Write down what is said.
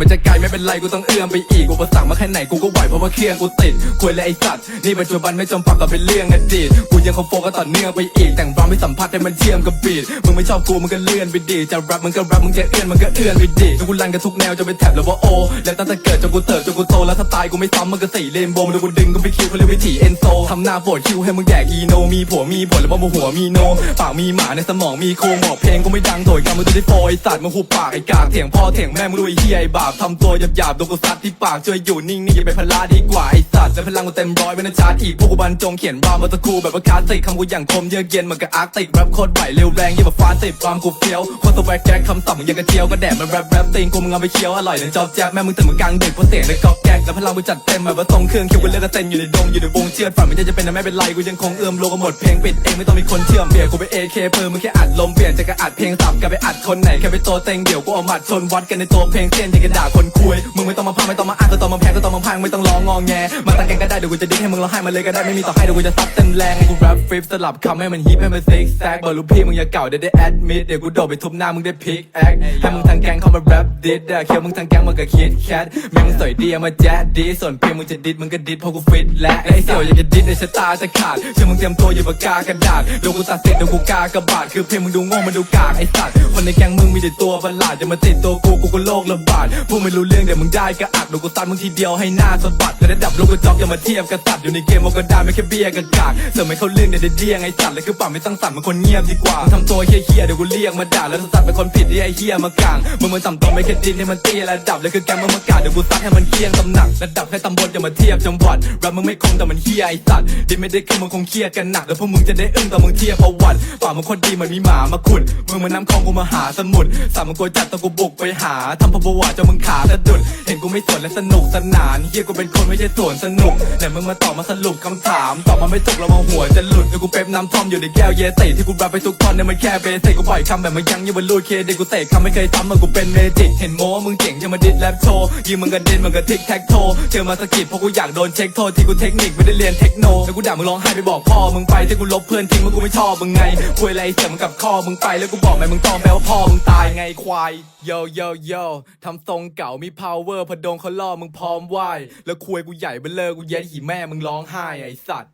มันจะไกลไม่เป็นไรกูต้องเอื้อมไปอีกอุประสรรคมาแค่ไหนกูก็ไหวเพราะว่าเครื่องกูติดคุยเลยไอ้สัตว์นี่ปัจจุบันไม่จำปักกับเป็นเรื่องอดีตกูยังคงโฟกัสต่อเนื่องไปอีก แต่งร้องไม่สัมผัสให้มันเชื่อมกับบีทมึงไม่ชอบกูมึงก็เลื่อนไปดีจะแรปมึงก็แรปมึงจะเอื้อนมึงก็เอื้อนไปดีจนกูรันกันทุกแนวจะเป็นแท็บแล้วว่าโอแล้วตั้งแต่เกิดจนกูเติบจนกูโตแล้วสไตล์กูไม่ซ้ำมันก็สี่เลนโบมันดูกูดึงกูไปคิวเขาเรียกวิถีเอ็นโซทำหน้าปวดคิวให้มึงแดกอีโนมีผัวมีผลแล้วว่าโมหัวมีโนปากมีหมาในสมองมีโครงบอกเพลงกูไม่ดังโถยกันมึงจะได้โฟยสัตว์มึงหุบปากไอ้กากเถียงพ่อเถียงแม่มึงดูไอ้เฮียไอ้บาปทำตัวหยาบๆโดนกูซัดที่ปากช่วยอยู่นิ่งๆอย่าไปพลาดดีกว่าไอสัตว์และพลังกูเต็มร้อยไม่น่าชาร์จอีกพวกกูบรรจงเขียนรามาตะกูแบบว่าคลาสสิกคำกูอย่างคมเยือกเย็นเหมือนกับอาร์ติกแรปโคตรไหวเร็วแรงยิ่งแบบฟ้าติดความกูเฟี้ยวโคตรสวักแก๊กคำศัพท์มึงยังกระเจียวก็แดดมันแรปแรปตีนกูมึงเอาไปเคี้ยวอร่อยเลยจอบแจ๊บแม่มึงตื่นมากลางดึกเพราะเสียงในกอกแก๊กแล้วพลังกูจัดเต็มแบบว่าทรงเครื่องคิวกูเลือกกระเต้นอยู่ในดงอยู่ในวงเชือดฝันไม่ได้จะเป็นแต่ไม่เป็นไรกูยังคงเอื้อมโลกหมดเพลงปิดเองไม่ต้องมีคนเชื่อมเบียร์กูไปเอเคเพิ่มมึงแค่อัดลมเปลี่ยนจากกระอัดเพลงสับกลายไปอัดคนไหนแค่ไปโตเต็งเดี๋ยวกูเอาหมัดชนวัดกันในตัวเพลงเส้นยังกระด่าคนคุยมึงไม่ต้องมาพังไม่ต้องมาอ้างก็ต้องมาแพ้ก็ต้องมาพังไม่ต้องร้องงอแงมาตั้งแกงก็ได้เดี๋ยวกูจะดิ้นให้มึงร้องไห้มาเลยก็ได้ไม่มีต่อให้เดี๋ยวกูจะซัดเต็มแรงให้กูแรปฟลิปสลับคำให้มันฮิปให้มันซิกแซกบอกลูกพี่มึงอย่าเก่าเดี๋ยวได้แอดมิดเดี๋ยวกูโดดไปทุบหน้ามึงได้พิกแอคให้มึงทางแกงเข้ามาแรปดิดเคียวมึงทางแกงมึงก็คิดแคทแม่งมึงสวยดีเอามาแจ๊ดดีส่วนเพลงมึงจะดิดมึงก็ดิดเพราะกูฟิตและไอ้เสี่ยวอยากจะดิดในชะตาจะขาดเชื่อมึงเตรียมตัวอย่าปากกากระดาษเดี๋ยวกูตัดเสร็จเดี๋ยวกูกากระบาดคือเพลงมึงดูโง่มันดูกากไอ้สัตว์คนในแกงมึงมีแต่ตัวประหลาดอย่ามาติดตัวกูกูก็โลกระบาดพวกไม่รู้เรื่องเดี๋ยวมึงได้ก็อักดี๋ยวกูตัดมึงทีเดียวให้หน้าสะบัดแล้วระดับโลกกระจอกอย่ามาเทียบกับสัตว์อยู่ในเกมมันก็ได้ไม่แค่เบี้ยกับกากเสริมไม่เข้าเรื่องเดี๋ยวได้เดียงไอ้สัตว์แล้วคือป่าไม่ตั้งสัตว์มันคนเงียบดีกว่าทำตัวเฮี้ยเดี๋ยวกูเรียกมาด่าแล้วสัตว์เป็นคนผิดที่ไอ้เฮี้ยมากลางมึงมันต่ำตัวไม่แค่ดินให้มันเตี้ยระดับแล้วคือแกมึงมากาดเดี๋ยวกูซัดให้มันเคียงตำหนักระดับแค่ตำบลอย่ามาเทียบจังหวัดแรปมึงไม่คงแต่มันเฮี้ยไอ้สัตว์ดิไม่ได้ขึ้นมึงคงเครียดกันหนักแล้วพวกมึงจะได้อึ้งตอนมึงเทียบประวัติป่ามึงคนดีมันมีหมามาขุดมึงมันน้ำคลองกูมาหาสมุทรสามมึงกูจัดตะกูบุกไปหาทำพประวัติจนมึงขาสะดุด เห็นกูไม่สนและสนุกสนานเฮียกูเป็นคนไม่ใช่สวนสนุกแต่มึงมาตอบมาสรุปคำถามตอบมาไม่จบแล้วมาหัวจะหลุดแล้วกูเป๊ปน้ำท่อมอยู่ในแก้วเยติที่กูรับไปทุกตอนเนี่ยมันแค่เบสิกกูปล่อยคำแบบมันยังยังบรรลุเคเด็กกูเตะคำไม่เคยทำมันกูเป็นเมจิกเห็นโม้มึงเจ๋งจะมาดิดแรปโชว์ยิงมึงกระเด็นมึงกระทิกแท็กโทเจอมาสกิดเพราะกูอยากโดนเช็คโทษที่กูเทคนิคไม่ได้เรียนเทคโนแล้วกูด่ามึงร้องไห้ไปบอกพ่อมึงไปที่กูลบเพื่อนทิ้งมึงกูไม่ชอบมึงไงคุยอะไรเสียมึงกับข้อมึงไปแล้วกูบอกไหมมึงต้องแปลว่าพ่อมึงต ไงควายโยโยโยทำทรงเก่ามี power พดงเขาล่อมึงพร้อมไหวแล้วคุยกูใหญ่เบลเลอกูเย็ดหีแม่มึงร้องไห้ไอสัตว์